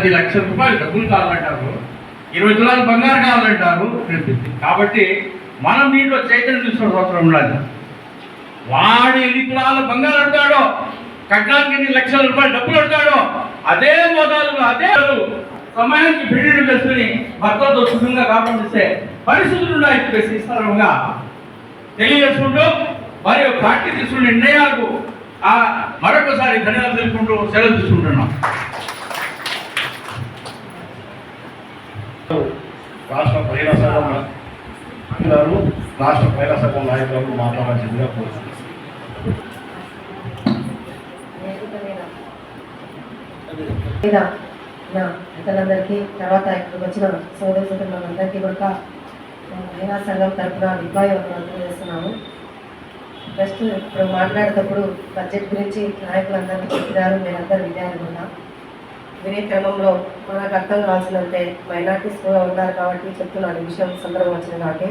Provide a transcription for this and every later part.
పది లక్షల రూపాయలు డబ్బులు కావాలంటారు. ఇరవై తులాలు బంగారు కావాలంటారు. కాబట్టి మనం దీంట్లో చైతన్యం తీసుకోవడం అవసరం ఉండాలి. వాడు ఎన్ని తులాలు బంగారు అడతాడో కట్నానికి ఎన్ని లక్షల రూపాయలు డబ్బులు అడతాడో అదే మోదాలు అదే సమయానికి పెళ్ళిళ్ళు చేసుకుని భర్తతో సుఖంగా కాపాడిస్తే పరిస్థితులు ఉన్నాయి విస్తారంగా సరళంగా తెలియజేసుకుంటూ మరియు పార్టీ తీసుకున్న నిర్ణయాలకు ఆ మరొకసారి ధన్యవాదాలు తెలుసుకుంటూ సెలవు తీసుకుంటున్నాం రాష్ట్ర మహిళా సంఘం గారు రాష్ట్ర మహిళా సంఘం నాయకులకు మాట్లాడాల్సిందిగా కోరుతున్నాను నా పెద్దలందరికీ తర్వాత ఇక్కడికి వచ్చిన సోదర సోదరులందరికీ కూడా మహిళా సంఘం తరఫున అభిప్రాయం అందజేస్తున్నాము ఫస్ట్ ఇప్పుడు మాట్లాడేటప్పుడు బడ్జెట్ గురించి నాయకులందరికీ చెప్పినారు మీరందరూ విద్యార్థి కూడా. వినే క్రమంలో మనకు అర్థం కావాల్సిందంటే మైనార్టీస్ కూడా ఉన్నారు కాబట్టి చెప్తున్నాను. ఈ విషయం సందర్భం వచ్చింది కాబట్టి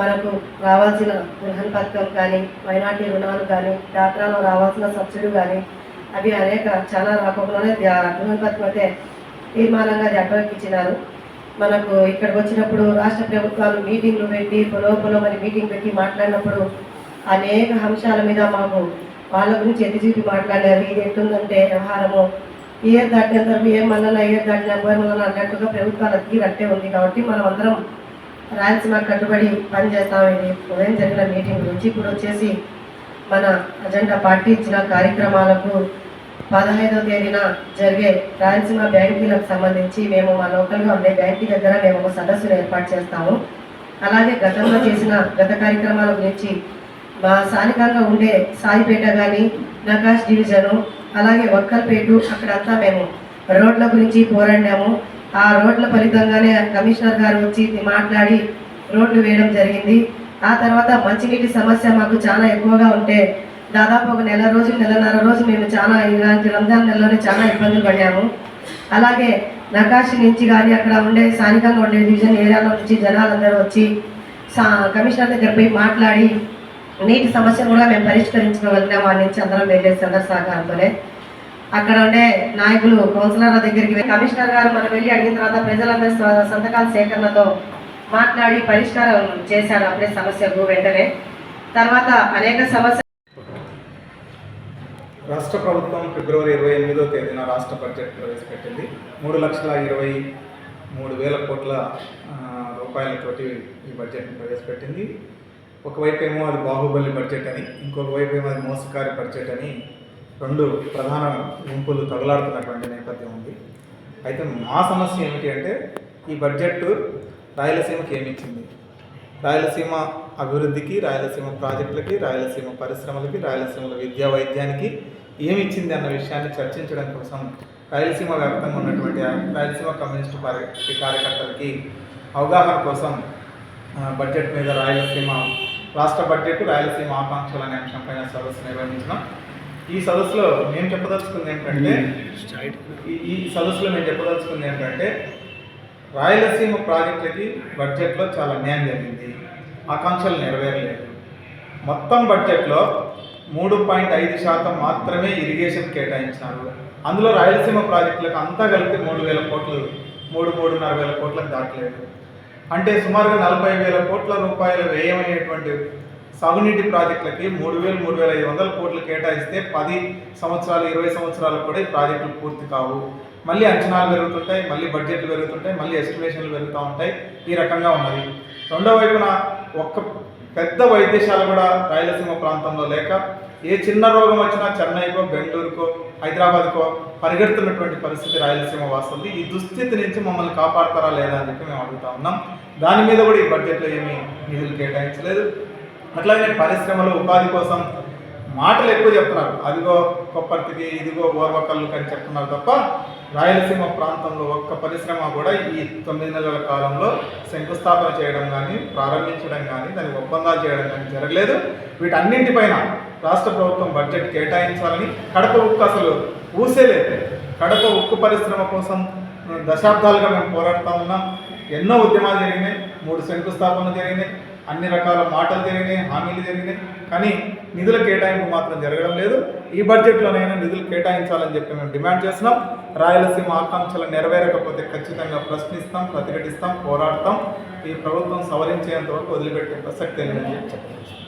మనకు రావాల్సిన గృహన్ పథకం కానీ మైనార్టీ రుణాలు కానీ డాక్రాలో రావాల్సిన సబ్సిడీ కానీ అవి అనేక చాలా రాకపోవడంలోనే గృహన్ పథకం అయితే తీర్మానంగా అది ఇచ్చినారు. మనకు ఇక్కడికి వచ్చినప్పుడు రాష్ట్ర ప్రభుత్వాలు మీటింగ్లు పెట్టి పొలవ పొలం మీటింగ్ పెట్టి మాట్లాడినప్పుడు అనేక అంశాల మీద మాకు వాళ్ళ గురించి ఎత్తి చూపి మాట్లాడారు. ఇది ఎట్టుందంటే వ్యవహారము. ఏ దాటిన వరకు ఏ మళ్ళా ఏ దాటిన పోయే అన్నట్టుగా ప్రభుత్వాల తీరు అట్టే ఉంది కాబట్టి మనం అందరం రాయలసీమ కట్టుబడి పనిచేస్తాం ఇది ఉదయం జరిగిన మీటింగ్ నుంచి ఇప్పుడు వచ్చేసి మన అజెండా పార్టీ ఇచ్చిన కార్యక్రమాలకు పదహైదవ తేదీన జరిగే రాయలసీమ బ్యాంకీలకు సంబంధించి మేము మా లోకల్గా ఉండే బ్యాంకీ దగ్గర మేము ఒక సదస్సును ఏర్పాటు చేస్తాము. అలాగే గతంలో చేసిన గత కార్యక్రమాల గురించి మా స్థానికంగా ఉండే సాయిపేట కానీ నకాష్ డివిజను అలాగే వక్కల్పేటు అక్కడంతా మేము రోడ్ల గురించి పోరాడినాము. ఆ రోడ్ల ఫలితంగానే కమిషనర్ గారు వచ్చి మాట్లాడి రోడ్లు వేయడం జరిగింది. ఆ తర్వాత మంచినీటి సమస్య మాకు చాలా ఎక్కువగా ఉంటే దాదాపు ఒక నెల రోజులు నెలన్నర రోజు మేము చాలా ఇలాంటి రంజాన్ నెలలోనే చాలా ఇబ్బందులు పడ్డాము. అలాగే నకాశి నుంచి కానీ అక్కడ ఉండే స్థానికంగా ఉండే డివిజన్ ఏరియాలో నుంచి జనాలందరూ వచ్చి సా కమిషనర్ దగ్గర పోయి మాట్లాడి నీటి సమస్యను కూడా మేము పరిష్కరించుకోగలిగినాం వారి నుంచి అందరం వెళ్ళే అందరి సహకారంతోనే అక్కడ ఉండే నాయకులు కౌన్సిలర్ల దగ్గరికి వెళ్ళి కమిషనర్ గారు మనం వెళ్ళి అడిగిన తర్వాత ప్రజలందరి సంతకాల సేకరణతో మాట్లాడి పరిష్కారం చేశారు. అప్పుడే సమస్యకు వెంటనే. తర్వాత అనేక సమస్య రాష్ట్ర ప్రభుత్వం ఫిబ్రవరి ఇరవై ఎనిమిదో తేదీన రాష్ట్ర బడ్జెట్ ప్రవేశపెట్టింది. మూడు లక్షల ఇరవై మూడు వేల కోట్ల రూపాయలతోటి ఈ బడ్జెట్ని ప్రవేశపెట్టింది. ఒకవైపు ఏమో అది బాహుబలి బడ్జెట్ అని ఇంకొక వైపు ఏమో అది మోసకారి బడ్జెట్ అని రెండు ప్రధాన గుంపులు తగలాడుతున్నటువంటి నేపథ్యం ఉంది. అయితే మా సమస్య ఏమిటి అంటే ఈ బడ్జెట్ రాయలసీమకి ఏమిచ్చింది రాయలసీమ అభివృద్ధికి రాయలసీమ ప్రాజెక్టులకి రాయలసీమ పరిశ్రమలకి రాయలసీమల విద్యా వైద్యానికి ఏమి ఇచ్చింది అన్న విషయాన్ని చర్చించడం కోసం రాయలసీమ వ్యాప్తంగా ఉన్నటువంటి రాయలసీమ కమ్యూనిస్టు పార్టీ కార్యకర్తలకి అవగాహన కోసం బడ్జెట్ మీద రాయలసీమ రాష్ట్ర బడ్జెట్ రాయలసీమ ఆకాంక్షలు అనే అంశంపైన సదస్సు నిర్వహించినాం. ఈ సదస్సులో నేను చెప్పదలుచుకుంది ఏంటంటే ఈ- సదస్సులో నేను చెప్పదలుచుకుంది ఏంటంటే రాయలసీమ ప్రాజెక్టులకి బడ్జెట్లో చాలా అన్యాయం జరిగింది. ఆకాంక్షలు నెరవేరలేదు. మొత్తం బడ్జెట్లో మూడు పాయింట్ ఐదు శాతం మాత్రమే ఇరిగేషన్ కేటాయించినారు. అందులో రాయలసీమ ప్రాజెక్టులకు అంతా కలిపి మూడు వేల కోట్లు మూడు మూడున్నర వేల కోట్లకు దాటలేదు. అంటే సుమారుగా నలభై వేల కోట్ల రూపాయల వ్యయమైనటువంటి సాగునీటి ప్రాజెక్టులకి మూడు వేలు మూడు వేల ఐదు వందల కోట్లు కేటాయిస్తే పది సంవత్సరాలు ఇరవై సంవత్సరాలకు కూడా ఈ ప్రాజెక్టులు పూర్తి కావు. మళ్ళీ అంచనాలు పెరుగుతుంటాయి మళ్ళీ బడ్జెట్లు పెరుగుతుంటాయి మళ్ళీ ఎస్టిమేషన్లు పెరుగుతూ ఉంటాయి. ఈ రకంగా ఉన్నది. రెండో వైపున ఒక్క పెద్ద వైద్యశాల కూడా రాయలసీమ ప్రాంతంలో లేక ఏ చిన్న రోగం వచ్చినా చెన్నైకో బెంగళూరుకో హైదరాబాద్కో పరిగెడుతున్నటువంటి పరిస్థితి రాయలసీమ వాస్తుంది ఈ దుస్థితి నుంచి మమ్మల్ని కాపాడతారా లేదా అని చెప్పి మేము అడుగుతా ఉన్నాం. దాని మీద కూడా ఈ బడ్జెట్లో ఏమీ నిధులు కేటాయించలేదు. అట్లాగే పరిశ్రమలు ఉపాధి కోసం మాటలు ఎక్కువ చెప్తున్నారు. అదిగో కొప్పర్తికి ఇదిగో ఓర్వకల్లు అని చెప్తున్నారు తప్ప రాయలసీమ ప్రాంతంలో ఒక్క పరిశ్రమ కూడా ఈ తొమ్మిది నెలల కాలంలో శంకుస్థాపన చేయడం కానీ ప్రారంభించడం కానీ దానికి ఒప్పందాలు చేయడం కానీ జరగలేదు. వీటన్నింటిపైన రాష్ట్ర ప్రభుత్వం బడ్జెట్ కేటాయించాలని కడప ఉక్కు అసలు ఊసేలేదు. కడప ఉక్కు పరిశ్రమ కోసం దశాబ్దాలుగా మేము పోరాడుతూ ఉన్నాం. ఎన్నో ఉద్యమాలు జరిగినాయి. మూడు శంకుస్థాపనలు జరిగినాయి. అన్ని రకాల మాటలు జరిగినాయి హామీలు జరిగినాయి. కానీ నిధుల కేటాయింపు మాత్రం జరగడం లేదు. ఈ బడ్జెట్లోనైనా నిధులు కేటాయించాలని చెప్పి మేము డిమాండ్ చేస్తున్నాం. రాయలసీమ ఆకాంక్షలు నెరవేరకపోతే ఖచ్చితంగా ప్రశ్నిస్తాం ప్రతిఘటిస్తాం పోరాడతాం. ఈ ప్రభుత్వం సవరించేంత వరకు వదిలిపెట్టే ప్రసక్తి లేదని చెప్పి చెప్పవచ్చు